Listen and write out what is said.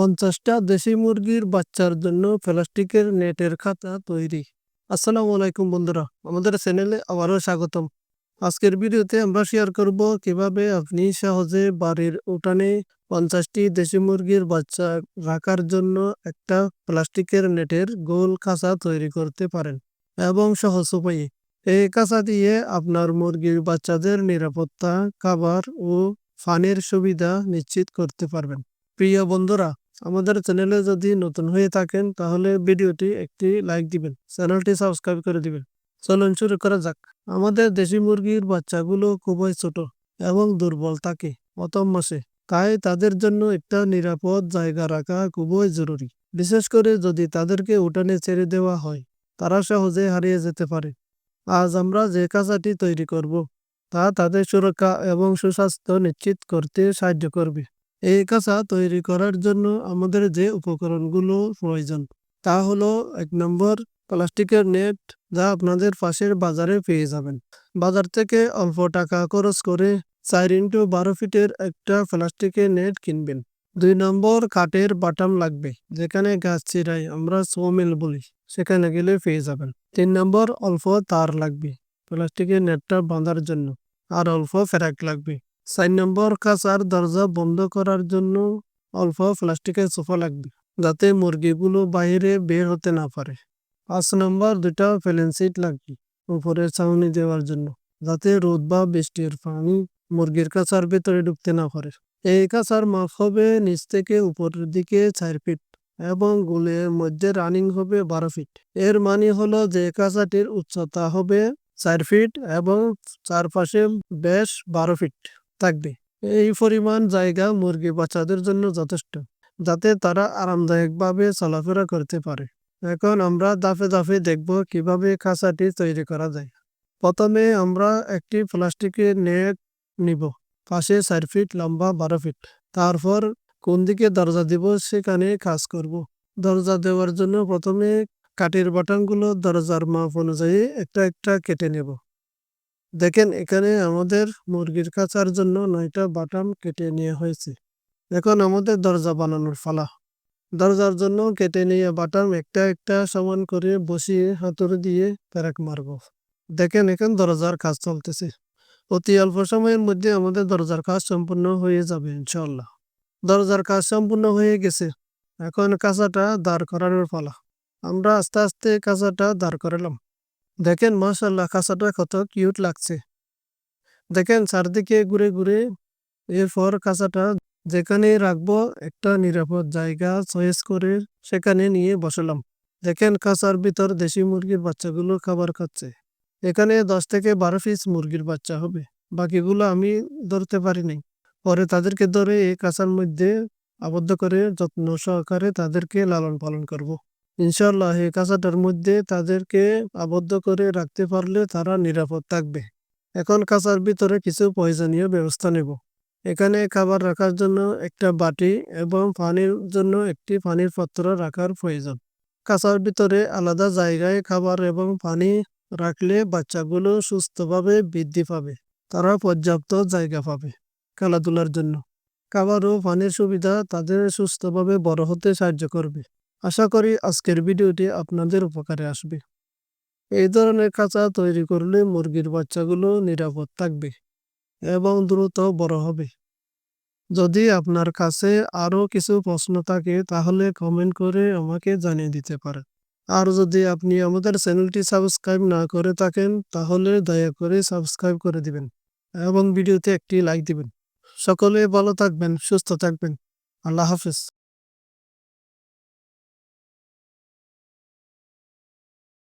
পঞ্চাশটা দেশি মুরগির বাচ্চার জন্য প্লাস্টিকের নেটের খাতা তৈরি। আসসালামু আলাইকুম বন্ধুরা, আমাদের চ্যানেলে আবারও স্বাগতম। আজকের ভিডিওতে আমরা শেয়ার করব কীভাবে আপনি সহজে বাড়ির উঠানে পঞ্চাশটি দেশি মুরগির বাচ্চা রাখার জন্য একটা প্লাস্টিকের নেটের গোল খাঁচা তৈরি করতে পারেন এবং সহজ উপায়ে। এই কাঁচা দিয়ে আপনার মুরগির বাচ্চাদের নিরাপত্তা, খাবার ও ফানের সুবিধা নিশ্চিত করতে পারবেন। প্রিয় বন্ধুরা আমাদের চ্যানেলে যদি নতুন হয়ে থাকেন, তাহলে ভিডিওটি একটি লাইক দিবেন, চ্যানেলটি সাবস্ক্রাইব করে দিবেন। চলুন শুরু করা যাক। আমাদের দেশি মুরগির বাচ্চাগুলো খুবই ছোট এবং দুর্বল থাকে প্রথম মাসে। তাই তাদের জন্য একটা নিরাপদ জায়গা রাখা খুবই জরুরি। বিশেষ করে যদি তাদেরকে উঠানে ছেড়ে দেওয়া হয়, তারা সহজে হারিয়ে যেতে পারে। আজ আমরা যে কাঁচাটি তৈরি করব, তা তাদের সুরক্ষা এবং সুস্বাস্থ্য নিশ্চিত করতে সাহায্য করবে। এই কাঁচা তৈরি করার জন্য আমাদের যে উপকরণগুলো প্রয়োজন, তা হলো এক নম্বর প্লাস্টিকের নেট যা আপনাদের পাশের বাজারে পেয়ে যাবেন। বাজার থেকে অল্প টাকা খরচ করে চার ইন্টু বারো ফিটের একটা প্লাস্টিকের নেট কিনবেন। দুই নম্বর কাঠের বাটাম লাগবে, যেখানে গাছ চিরাই আমরা সোমিল বলি, সেখানে গেলে পেয়ে যাবেন। তিন নম্বর অল্প তার লাগবে, প্লাস্টিকের নেটটা বাঁধার জন্য, আর অল্প ফেরাক লাগবে। চার নম্বর কাঁচার দরজা বন্ধ করার জন্য অল্প প্লাস্টিকের সোফা লাগবে, যাতে মুরগিগুলো বাইরে বের হতে না পারে। পাঁচ নম্বর, দুটা প্লেন সিট লাগবে উপরে ছাউনি দেওয়ার জন্য, যাতে রোদ বা বৃষ্টির পানি মুরগির কাঁচার ভেতরে ঢুকতে না পারে। এই কাঁচার মাপ হবে, নিচ থেকে উপরের দিকে চার ফিট এবং গোলের মধ্যে রানিং হবে বারো ফিট। এর মানে হলো যে কাঁচাটির উচ্চতা হবে চার ফিট এবং চারপাশে বেশ বারো ফিট। থাকবে। এই পরিমাণ জায়গা মুরগি বাচ্চাদের জন্য যথেষ্ট, যাতে তারা আরামদায়কভাবে চলাফেরা করতে পারে। এখন আমরা দাফে দাফে দেখব কীভাবে খাঁচাটি তৈরি করা যায়। প্রথমে আমরা একটি প্লাস্টিকের নেট নিব, পাশে চার ফিট লম্বা বারো ফিট। তারপর কোন দিকে দরজা দিব সেখানে কাজ করব। দরজা দেওয়ার জন্য প্রথমে কাঠের বাটানগুলো দরজার মাপ অনুযায়ী একটা একটা কেটে নেব। দেখেন, এখানে আমাদের মুরগির কাচার জন্য নয়টা বাটাম কেটে নেওয়া হয়েছে। এখন আমাদের দরজা বানানোর ফালা দরজার জন্য কেটে নিয়ে বাটাম একটা একটা সমান করে বসিয়ে হাতুড়ি দিয়ে প্যারাক মারব। দেখেন, এখন দরজার কাজ চলতেছে। অতি অল্প সময়ের মধ্যে আমাদের দরজার কাজ সম্পূর্ণ হয়ে যাবে ইনশাল্লাহ দরজার কাজ সম্পূর্ণ হয়ে গেছে। এখন কাঁচাটা দাঁড় করানোর পালা। আমরা আস্তে আস্তে কাঁচাটা দাঁড় করালাম। দেখেন মাসাল্লাহ কাঁচাটা কত কিউট লাগছে। দেখেন, চারদিকে ঘুরে ঘুরে এরপর কাঁচাটা যেখানে রাখব একটা নিরাপদ জায়গা চয়েস করে সেখানে নিয়ে বসালাম। দেখেন, কাঁচার ভিতর দেশি মুরগির বাচ্চাগুলো খাবার খাচ্ছে। এখানে দশ থেকে বারো পিস মুরগির বাচ্চা হবে। বাকিগুলো আমি ধরতে পারি নাই। পরে তাদেরকে ধরে এই কাঁচার মধ্যে আবদ্ধ করে যত্ন সহকারে তাদেরকে লালন পালন করব। ইনশাল্লাহ এই কাঁচাটার মধ্যে তাদেরকে আবদ্ধ করে রাখতে পারলে তারা নিরাপদ থাকবে। এখন কাঁচার ভিতরে কিছু প্রয়োজনীয় ব্যবস্থা নেব। এখানে খাবার রাখার জন্য একটা বাটি এবং পানির জন্য একটি পানির পাত্র রাখার প্রয়োজন। কাঁচার ভিতরে আলাদা জায়গায় খাবার এবং পানি রাখলে বাচ্চাগুলো সুস্থভাবে বৃদ্ধি পাবে। তারা পর্যাপ্ত জায়গা পাবে খেলাধুলার জন্য। খাবার ও পানির সুবিধা তাদের সুস্থভাবে বড় হতে সাহায্য করবে। আশা করি আজকের ভিডিওটি আপনাদের উপকারে আসবে। এই ধরনের কাঁচা তৈরি করলে মুরগির বাচ্চাগুলো নিরাপদ থাকবে এবং দ্রুত বড় হবে। যদি আপনার কাছে আরও কিছু প্রশ্ন থাকে, তাহলে কমেন্ট করে আমাকে জানিয়ে দিতে পারেন। আর যদি আপনি আমাদের চ্যানেলটি সাবস্ক্রাইব না করে থাকেন, তাহলে দয়া করে সাবস্ক্রাইব করে দিবেন এবং ভিডিওতে একটি লাইক দিবেন। সকলে ভালো থাকবেন, সুস্থ থাকবেন। আল্লাহ হাফিজ।